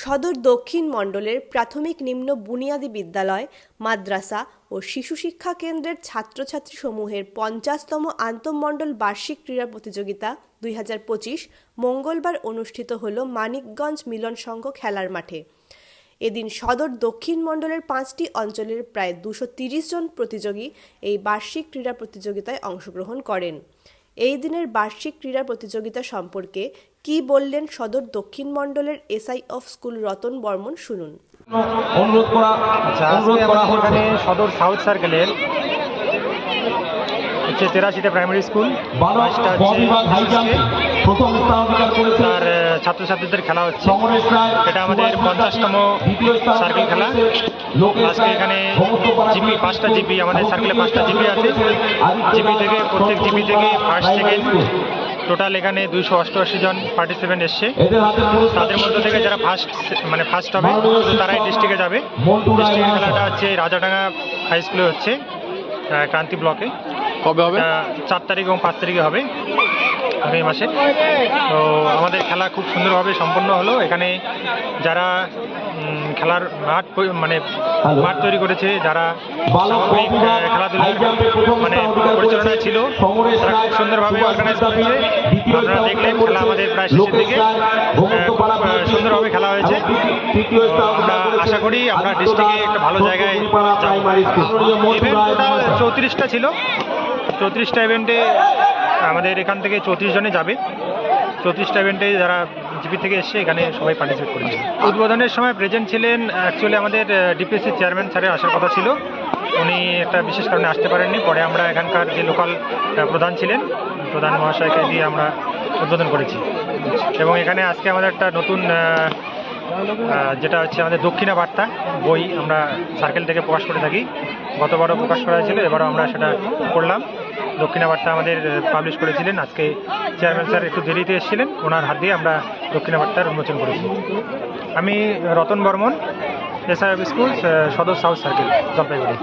সদর দক্ষিণ মণ্ডলের প্রাথমিক নিম্ন বুনিয়াদী বিদ্যালয়, মাদ্রাসা ও শিশু শিক্ষা কেন্দ্রের ছাত্রছাত্রী সমূহের পঞ্চাশতম আন্তঃমণ্ডল বার্ষিক ক্রীড়া প্রতিযোগিতা দুই হাজার পঁচিশ মঙ্গলবার অনুষ্ঠিত হল মানিকগঞ্জ মিলন সংঘ খেলার মাঠে। এদিন সদর দক্ষিণ মণ্ডলের পাঁচটি অঞ্চলের প্রায় দুশো জন প্রতিযোগী এই বার্ষিক ক্রীড়া প্রতিযোগিতায় অংশগ্রহণ করেন। এই দিনের বার্ষিক ক্রীড়া প্রতিযোগিতা সম্পর্কে কি বললেন সদর দক্ষিণ মণ্ডলের SI of school Ratan Barman শুনুন। অনুরোধ করা অনুরোধ করা এখানে সদর সাউথ সার্কেলের হচ্ছে তেরাশিটা প্রাইমারি স্কুল পাঁচটা হচ্ছে তার ছাত্রছাত্রীদের খেলা হচ্ছে। এটা আমাদের পঞ্চাশতম সার্কেল খেলা। আজকে এখানে জিপি পাঁচটা জিপি আমাদের সার্কেলে পাঁচটা জিপি আছে। জিপি থেকে প্রত্যেক জিপি থেকে ফার্স্ট সেকেন্ড টোটাল এখানে দুইশো অষ্টআশি জন পার্টিসিপেন্ট এসছে। তাদের মধ্যে থেকে যারা ফার্স্ট মানে ফার্স্ট হবে তারাই ডিস্ট্রিক্টে যাবে। ডিস্ট্রিক্টের খেলাটা হচ্ছে রাজাডাঙ্গা হাই স্কুলে হচ্ছে ক্রান্তি ব্লকে কবে হবে? চার তারিখ এবং পাঁচ তারিখে হবে আগামী মাসে। তো আমাদের খেলা খুব সুন্দরভাবে সম্পন্ন হলো। এখানে যারা খেলার মাঠ মানে মাঠ তৈরি করেছে যারা সামগ্রিক খেলাধুলার মানে স্থান অধিকার পরিচালনায় করেছে ছিল তারা খুব সুন্দরভাবে অর্গানাইজ করেছে। দ্বিতীয় আপনারা স্থান দেখলেন খেলা আমাদের প্রায় শেষের দিকে। সুন্দরভাবে খেলা হয়েছে। আমরা আশা করি আমরা ডিস্ট্রিক্টে একটা ভালো জায়গায়। চৌত্রিশটা ছিল। চৌত্রিশটা ইভেন্টে আমাদের এখান থেকে চৌত্রিশ জনে যাবে। চৌত্রিশটা ইভেন্টে যারা জিপি থেকে এসছে, এখানে সবাই পার্টিসিপেট করেছে। উদ্বোধনের সময় প্রেজেন্ট ছিলেন অ্যাকচুয়ালি আমাদের ডিপিএসসি চেয়ারম্যান স্যারের আসার কথা ছিল। উনি একটা বিশেষ কারণে আসতে পারেননি। পরে আমরা এখানকার যে লোকাল প্রধান ছিলেন, প্রধান মহাশয়কে দিয়ে আমরা উদ্বোধন করেছি। এবং এখানে আজকে আমাদের একটা নতুন যেটা হচ্ছে আমাদের দক্ষিণা বার্তা বই আমরা সার্কেল থেকে প্রকাশ করে থাকি। গতবারও প্রকাশ করা হয়েছিল, এবারও আমরা সেটা করলাম। দক্ষিণা বার্তা আমাদের পাবলিশ করেছিলেন। আজকে চেয়ারম্যান স্যার একটু দেরিতে এসেছিলেন, ওনার হাত দিয়ে আমরা দক্ষিণা বার্তার উন্মোচন করেছি। আমি রতন বর্মন এসআই স্কুল সদর সাউথ সার্কেল জলপাইগুড়ি।